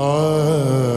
I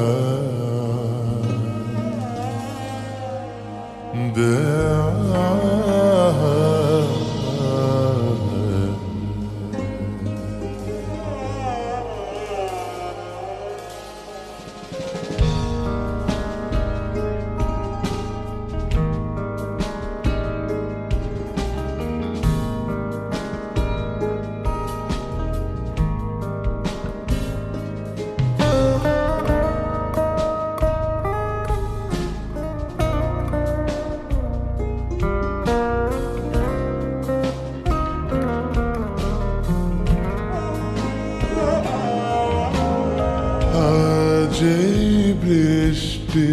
এই বৃষ্টি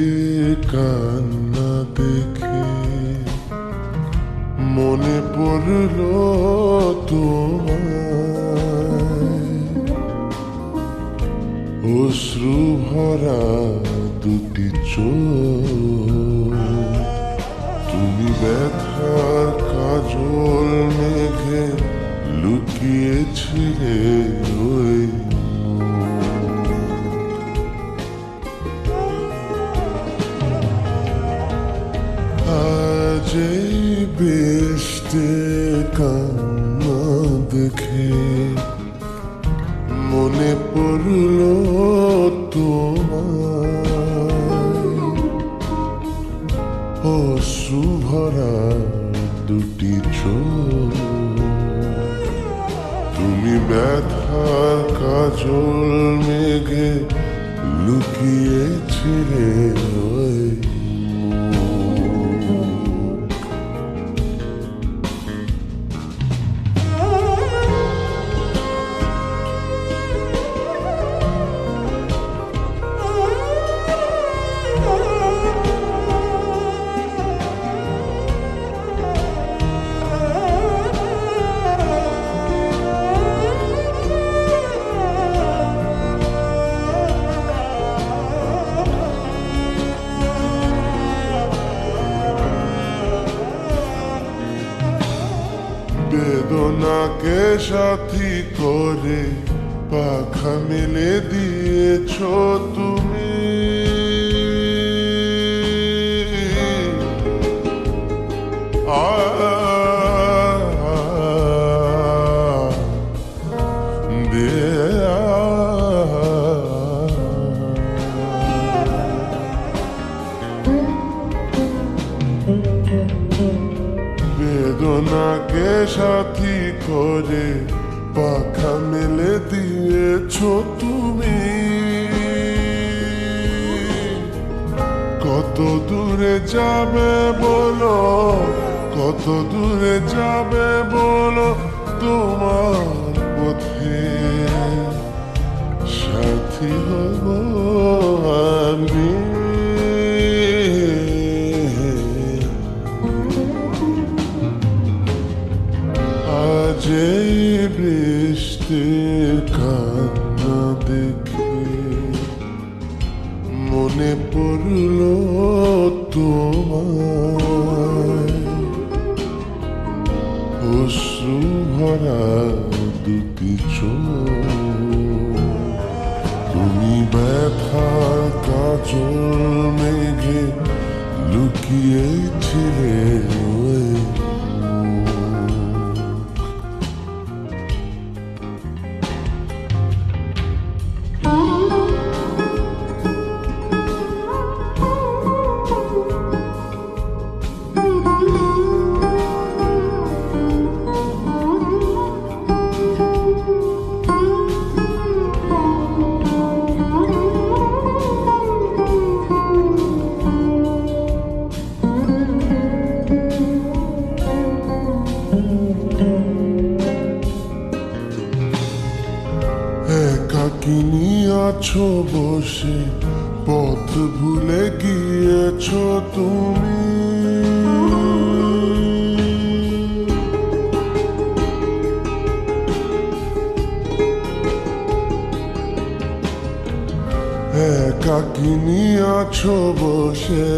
কান্না দেখে মনে পড়ল তোমায়। অশ্রু ভরা দুটি তুমি ব্যথার কাজল মেঘে লুকিয়েছিলে ওই দেখে মনে পড়ল অশ্রু ভরা দুটি চোখ। তুমি ব্যথার কাজল মেঘে লুকিয়েছিলে। ওই বেদনাকে সাথী করে পাখা মেলে দিয়েছ তুমি। বেদনাকে সাথী করে? পাখা মেলে দিয়েছ তুমি। কত দূরে যাবে বলো? কত দূরে যাবে বলো তোমার পথে? সাথী হব আমি। পড়ল তোমায়। অশ্রু ভরা দুটি তুমি ব্যথার কাজল মেঘে লুকিয়েছিলে। আছো বসে, পথ ভুলে গিয়েছো তুমি। একাকিনী আছো বসে,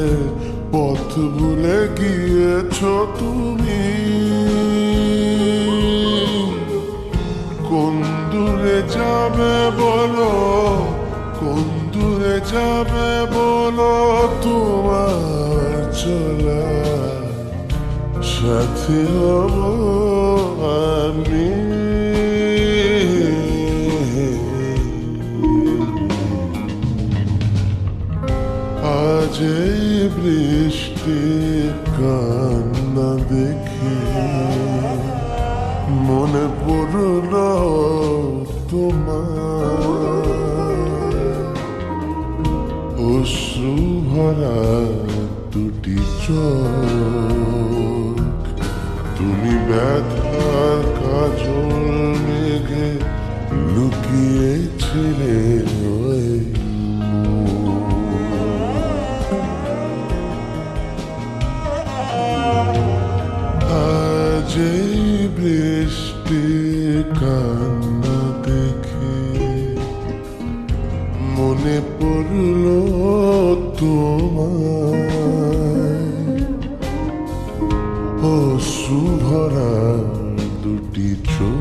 পথ ভুলে গিয়েছো তুমি। কোন দূরে যাবে বলো? কোন দূরে যাবে বলো তোমার চলা? সাথে হব আমি। আজ এই বৃষ্টি কান্না দেখে। মনে পড়ল তোমার ভরা দুটি চোখ। তুমি ব্যথার কাজল মেঘে লুকিয়েছিলে আজ বৃষ্টি কান্না মনে পড়ল তোমার ও সুভরা দুটি চোখ